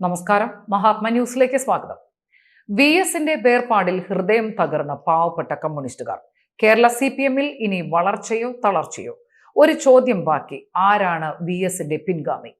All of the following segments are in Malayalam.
നമസ്കാരം. മഹാത്മ ന്യൂസിലേക്ക് സ്വാഗതം. വി എസിന്റെ വേർപാടിൽ ഹൃദയം തകർന്ന പാവപ്പെട്ട കമ്മ്യൂണിസ്റ്റുകാർ. കേരള സി പി എമ്മിൽ ഇനി വളർച്ചയോ തളർച്ചയോ? ഒരു ചോദ്യം ബാക്കി. ആരാണ് വി എസിന്റെ പിൻഗാമി?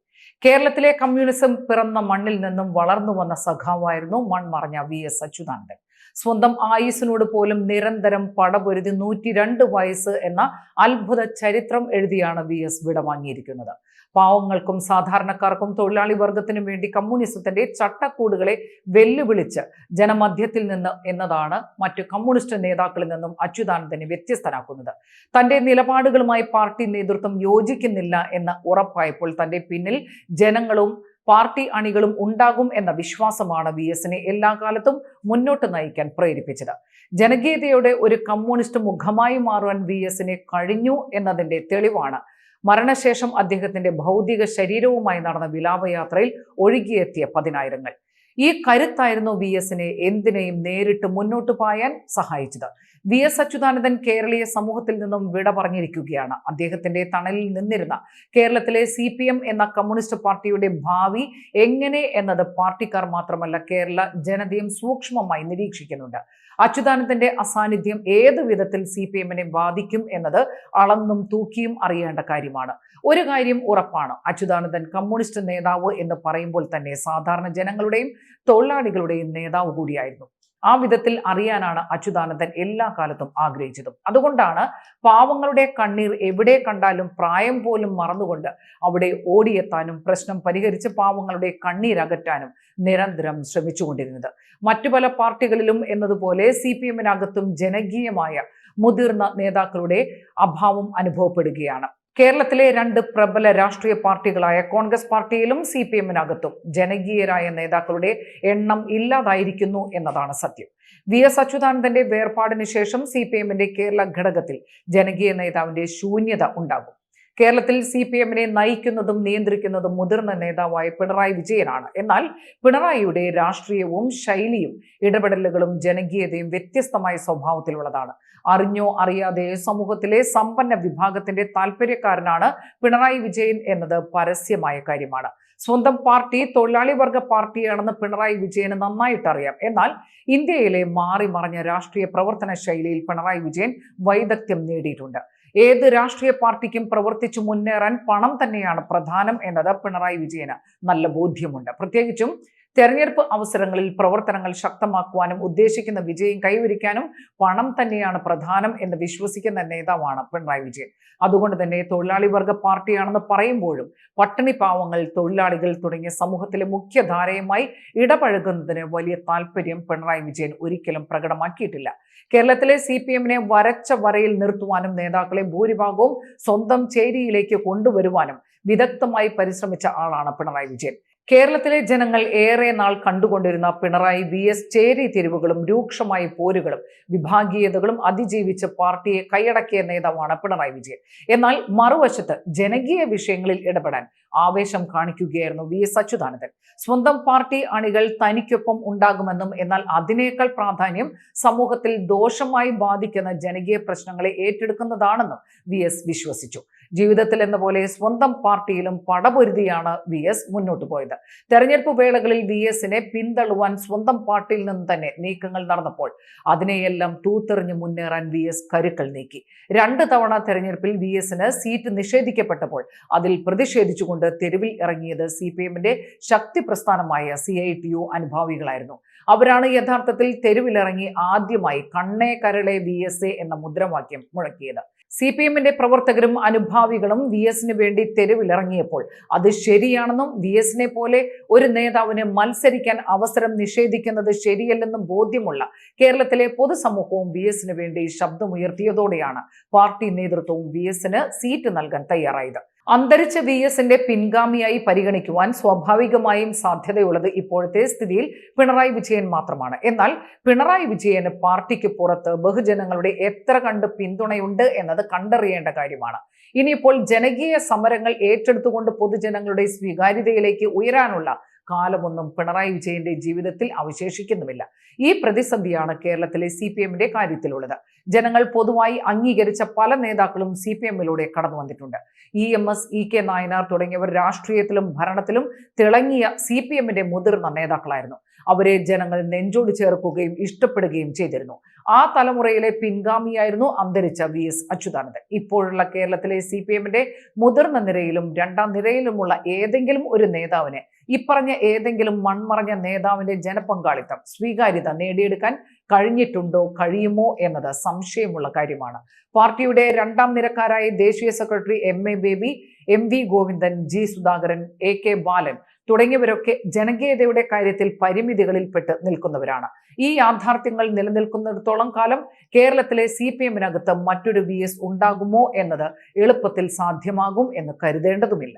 കേരളത്തിലെ കമ്മ്യൂണിസം പിറന്ന മണ്ണിൽ നിന്നും വളർന്നു വന്ന സഖാവായിരുന്നു മൺമറഞ്ഞ വി എസ് അച്യുതാനന്ദൻ. സ്വന്തം ആയുസിനോട് പോലും നിരന്തരം പടപൊരുതി നൂറ്റി രണ്ട് വയസ്സ് എന്ന അത്ഭുത ചരിത്രം എഴുതിയാണ് വി എസ് വിടവാങ്ങിയിരിക്കുന്നത് പാവങ്ങൾക്കും സാധാരണക്കാർക്കും തൊഴിലാളി വർഗത്തിനും വേണ്ടി കമ്മ്യൂണിസത്തിന്റെ ചട്ടക്കൂടുകളെ വെല്ലുവിളിച്ച് ജനമധ്യത്തിൽ നിന്ന് എന്നതാണ് മറ്റു കമ്മ്യൂണിസ്റ്റ് നേതാക്കളിൽ നിന്നും അച്യുതാനന്ദനെ വ്യത്യസ്തനാക്കുന്നത്. തന്റെ നിലപാടുകളുമായി പാർട്ടി നേതൃത്വം യോജിക്കുന്നില്ല എന്ന് ഉറപ്പായപ്പോൾ തന്റെ പിന്നിൽ ജനങ്ങളും പാർട്ടി അണികളും ഉണ്ടാകും എന്ന വിശ്വാസമാണ് വി എസിനെ എല്ലാ കാലത്തും മുന്നോട്ട് നയിക്കാൻ പ്രേരിപ്പിച്ചത്. ജനകീയതയുടെ ഒരു കമ്മ്യൂണിസ്റ്റ് മുഖമായി മാറുവാൻ വി എസിനെ കഴിഞ്ഞു എന്നതിന്റെ തെളിവാണ്. മരണശേഷം അദ്ദേഹത്തിന്റെ ഭൗതിക ശരീരവുമായി നടന്ന വിലാപയാത്രയിൽ ഒഴുകിയെത്തിയ പതിനായിരങ്ങൾ. ഈ കരുത്തായിരുന്നു വി എസിനെ എന്തിനേയും നേരിട്ട് മുന്നോട്ട് പായാൻ സഹായിച്ചത്. വി എസ് അച്യുതാനന്ദൻ കേരളീയ സമൂഹത്തിൽ നിന്നും വിട പറഞ്ഞിരിക്കുകയാണ്. അദ്ദേഹത്തിന്റെ തണലിൽ നിന്നിരുന്ന കേരളത്തിലെ സി എന്ന കമ്മ്യൂണിസ്റ്റ് പാർട്ടിയുടെ ഭാവി എങ്ങനെ എന്നത് പാർട്ടിക്കാർ മാത്രമല്ല കേരള ജനതയും സൂക്ഷ്മമായി നിരീക്ഷിക്കുന്നുണ്ട്. അച്യുതാനന്ദന്റെ അസാന്നിധ്യം ഏത് വിധത്തിൽ സി പി എമ്മിനെ ബാധിക്കും എന്നത് അളന്നും തൂക്കിയും അറിയേണ്ട കാര്യമാണ്. ഒരു കാര്യം ഉറപ്പാണ് അച്യുതാനന്ദൻ കമ്മ്യൂണിസ്റ്റ് നേതാവ് എന്ന് പറയുമ്പോൾ തന്നെ സാധാരണ ജനങ്ങളുടെയും തൊഴിലാളികളുടെയും നേതാവ് കൂടിയായിരുന്നു. ആ വിധത്തിൽ അറിയാനാണ് അച്യുതാനന്ദൻ എല്ലാ കാലത്തും ആഗ്രഹിച്ചതും. അതുകൊണ്ടാണ് പാവങ്ങളുടെ കണ്ണീർ എവിടെ കണ്ടാലും പ്രായം പോലും മറന്നുകൊണ്ട് അവിടെ ഓടിയെത്താനും പ്രശ്നം പരിഹരിച്ച് പാവങ്ങളുടെ കണ്ണീർ അകറ്റാനും നിരന്തരം ശ്രമിച്ചുകൊണ്ടിരുന്നത്. മറ്റു പല പാർട്ടികളിലും എന്നതുപോലെ സി പി എമ്മിനകത്തും ജനകീയമായ മുതിർന്ന നേതാക്കളുടെ അഭാവം അനുഭവപ്പെടുകയാണ്. കേരളത്തിലെ രണ്ട് പ്രബല രാഷ്ട്രീയ പാർട്ടികളായ കോൺഗ്രസ് പാർട്ടിയിലും സി പി എമ്മിനകത്തും ജനകീയരായ നേതാക്കളുടെ എണ്ണം ഇല്ലാതായിരിക്കുന്നു എന്നതാണ് സത്യം. വി എസ് അച്യുതാനന്ദന്റെ വേർപാടിന് ശേഷം സി പി എമ്മിന്റെ കേരള ഘടകത്തിൽ ജനകീയ നേതാവിന്റെ ശൂന്യത ഉണ്ടാകും. കേരളത്തിൽ സി പി എമ്മിനെ നയിക്കുന്നതും നിയന്ത്രിക്കുന്നതും മുതിർന്ന നേതാവായ പിണറായി വിജയനാണ്. എന്നാൽ പിണറായിയുടെ രാഷ്ട്രീയവും ശൈലിയും ഇടപെടലുകളും ജനകീയതയും വ്യത്യസ്തമായ സ്വഭാവത്തിലുള്ളതാണ്. അറിഞ്ഞോ അറിയാതെ സമൂഹത്തിലെ സമ്പന്ന വിഭാഗത്തിന്റെ താല്പര്യക്കാരനാണ് പിണറായി വിജയൻ എന്നത് പരസ്യമായ കാര്യമാണ്. സ്വന്തം പാർട്ടി തൊഴിലാളി വർഗ പാർട്ടിയാണെന്ന് പിണറായി വിജയന് നന്നായിട്ട് അറിയാം എന്നാൽ ഇന്ത്യയിലെ മാറി മറിഞ്ഞ രാഷ്ട്രീയ പ്രവർത്തന ശൈലിയിൽ പിണറായി വിജയൻ വൈദഗ്ധ്യം നേടിയിട്ടുണ്ട്. ഏത് രാഷ്ട്രീയ പാർട്ടിക്കും പ്രവർത്തിച്ചു മുന്നേറാൻ പണം തന്നെയാണ് പ്രധാനം എന്നത് പിണറായി വിജയന് നല്ല ബോധ്യമുണ്ട്. പ്രത്യേകിച്ചും തെരഞ്ഞെടുപ്പ് അവസരങ്ങളിൽ പ്രവർത്തനങ്ങൾ ശക്തമാക്കുവാനും ഉദ്ദേശിക്കുന്ന വിജയം കൈവരിക്കാനും പണം തന്നെയാണ് പ്രധാനം എന്ന് വിശ്വസിക്കുന്ന നേതാവാണ് പിണറായി വിജയൻ. അതുകൊണ്ട് തന്നെ തൊഴിലാളി വർഗ പാർട്ടിയാണെന്ന് പറയുമ്പോഴും പട്ടിണി പാവങ്ങൾ തൊഴിലാളികൾ തുടങ്ങിയ സമൂഹത്തിലെ മുഖ്യധാരയുമായി ഇടപഴകുന്നതിന് വലിയ താല്പര്യം പിണറായി വിജയൻ ഒരിക്കലും പ്രകടമാക്കിയിട്ടില്ല. കേരളത്തിലെ സി പി എമ്മിനെ വരച്ച വരയിൽ നിർത്തുവാനും നേതാക്കളെ ഭൂരിഭാഗവും സ്വന്തം ചേരിയിലേക്ക് കൊണ്ടുവരുവാനും വിദഗ്ധമായി പരിശ്രമിച്ച ആളാണ് പിണറായി വിജയൻ. കേരളത്തിലെ ജനങ്ങൾ ഏറെ നാൾ കണ്ടുകൊണ്ടിരുന്ന പിണറായി വി എസ് ചേരി തിരിവുകളും രൂക്ഷമായ പോരുകളും വിഭാഗീയതകളും അതിജീവിച്ച പാർട്ടിയെ കൈയടക്കിയ നേതാവാണ് പിണറായി വിജയൻ. എന്നാൽ മറുവശത്ത് ജനകീയ വിഷയങ്ങളിൽ ഇടപെടാൻ ആവേശം കാണിക്കുകയായിരുന്നു വി എസ് അച്യുതാനന്ദൻ. സ്വന്തം പാർട്ടി അണികൾ തനിക്കൊപ്പം ഉണ്ടാകുമെന്നും എന്നാൽ അതിനേക്കാൾ പ്രാധാന്യം സമൂഹത്തിൽ ദോഷമായി ബാധിക്കുന്ന ജനകീയ പ്രശ്നങ്ങളെ ഏറ്റെടുക്കുന്നതാണെന്നും വി എസ് വിശ്വസിച്ചു. ജീവിതത്തിൽ എന്ന പോലെ സ്വന്തം പാർട്ടിയിലും പടപൊരുതിയാണ് വി എസ് മുന്നോട്ട് പോയത്. തെരഞ്ഞെടുപ്പ് വേളകളിൽ വി എസിനെ പിന്തള്ളുവാൻ സ്വന്തം പാർട്ടിയിൽ നിന്ന് തന്നെ നീക്കങ്ങൾ നടന്നപ്പോൾ അതിനെയെല്ലാം തൂത്തെറിഞ്ഞ് മുന്നേറാൻ വി എസ് കരുക്കൾ നീക്കി. രണ്ട് തവണ തെരഞ്ഞെടുപ്പിൽ വി എസിന് സീറ്റ് നിഷേധിക്കപ്പെട്ടപ്പോൾ അതിൽ പ്രതിഷേധിച്ചുകൊണ്ട് തെരുവിൽ ഇറങ്ങിയത് സി പി എമ്മിന്റെ ശക്തി പ്രസ്ഥാനമായ സി ഐ ടി യു അനുഭാവികളായിരുന്നു. അവരാണ് യഥാർത്ഥത്തിൽ തെരുവിലിറങ്ങി ആദ്യമായി കണ്ണേ കരളെ വി എസ് എ എന്ന മുദ്രാവാക്യം മുഴക്കിയത്. സി പി എമ്മിന്റെ പ്രവർത്തകരും അനുഭാവികളും വി എസിന് വേണ്ടി തെരുവിലിറങ്ങിയപ്പോൾ അത് ശരിയാണെന്നും വി എസിനെ പോലെ ഒരു നേതാവിന് മത്സരിക്കാൻ അവസരം നിഷേധിക്കുന്നത് ശരിയല്ലെന്നും ബോധ്യമുള്ള കേരളത്തിലെ പൊതുസമൂഹവും വി എസിന് വേണ്ടി ശബ്ദമുയർത്തിയതോടെയാണ് പാർട്ടി നേതൃത്വവും വി എസിന് സീറ്റ് നൽകാൻ തയ്യാറായത്. അന്തരിച്ച വി എസിന്റെ പിൻഗാമിയായി പരിഗണിക്കുവാൻ സ്വാഭാവികമായും സാധ്യതയുള്ളത് ഇപ്പോഴത്തെ സ്ഥിതിയിൽ പിണറായി വിജയൻ മാത്രമാണ്. എന്നാൽ പിണറായി വിജയന് പാർട്ടിക്ക് പുറത്ത് ബഹുജനങ്ങളുടെ എത്ര കണ്ട് പിന്തുണയുണ്ട് എന്നത് കണ്ടറിയേണ്ട കാര്യമാണ്. ഇനിയിപ്പോൾ ജനകീയ സമരങ്ങൾ ഏറ്റെടുത്തുകൊണ്ട് പൊതുജനങ്ങളുടെ സ്വീകാര്യതയിലേക്ക് ഉയരാനുള്ള കാലമൊന്നും പിണറായി വിജയന്റെ ജീവിതത്തിൽ അവശേഷിക്കുന്നുമില്ല. ഈ പ്രതിസന്ധിയാണ് കേരളത്തിലെ സി പി എമ്മിന്റെ കാര്യത്തിലുള്ളത്. ജനങ്ങൾ പൊതുവായി അംഗീകരിച്ച പല നേതാക്കളും സി പി എമ്മിലൂടെ കടന്നു വന്നിട്ടുണ്ട്. E M S E K Nayanar തുടങ്ങിയവർ രാഷ്ട്രീയത്തിലും ഭരണത്തിലും തിളങ്ങിയ സി പി എമ്മിന്റെ മുതിർന്ന നേതാക്കളായിരുന്നു. അവരെ ജനങ്ങൾ നെഞ്ചോട് ചേർക്കുകയും ഇഷ്ടപ്പെടുകയും ചെയ്തിരുന്നു. ആ തലമുറയിലെ പിൻഗാമിയായിരുന്നു അന്തരിച്ച വി എസ് അച്യുതാനന്ദൻ. ഇപ്പോഴുള്ള കേരളത്തിലെ സി പി എമ്മിന്റെ മുതിർന്ന നിരയിലും രണ്ടാം നിരയിലുമുള്ള ഏതെങ്കിലും ഒരു നേതാവിന് ഇപ്പറഞ്ഞ ഏതെങ്കിലും മൺമറഞ്ഞ നേതാവിന്റെ ജനപങ്കാളിത്തം സ്വീകാര്യത നേടിയെടുക്കാൻ കഴിഞ്ഞിട്ടുണ്ടോ കഴിയുമോ എന്നത് സംശയമുള്ള കാര്യമാണ്. പാർട്ടിയുടെ രണ്ടാം നിരക്കാരായ ദേശീയ secretary M A Baby M V Govindan G Sudhakaran A K Balan തുടങ്ങിയവരൊക്കെ ജനകീയതയുടെ കാര്യത്തിൽ പരിമിതികളിൽപ്പെട്ട് നിൽക്കുന്നവരാണ്. ഈ യാഥാർത്ഥ്യങ്ങൾ നിലനിൽക്കുന്നിടത്തോളം കാലം കേരളത്തിലെ സി പി എമ്മിനകത്ത് മറ്റൊരു വി എസ് ഉണ്ടാകുമോ എന്നത് എളുപ്പത്തിൽ സാധ്യമാകും എന്ന് കരുതേണ്ടതുമില്ല.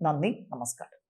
നന്ദി നമസ്കാരം.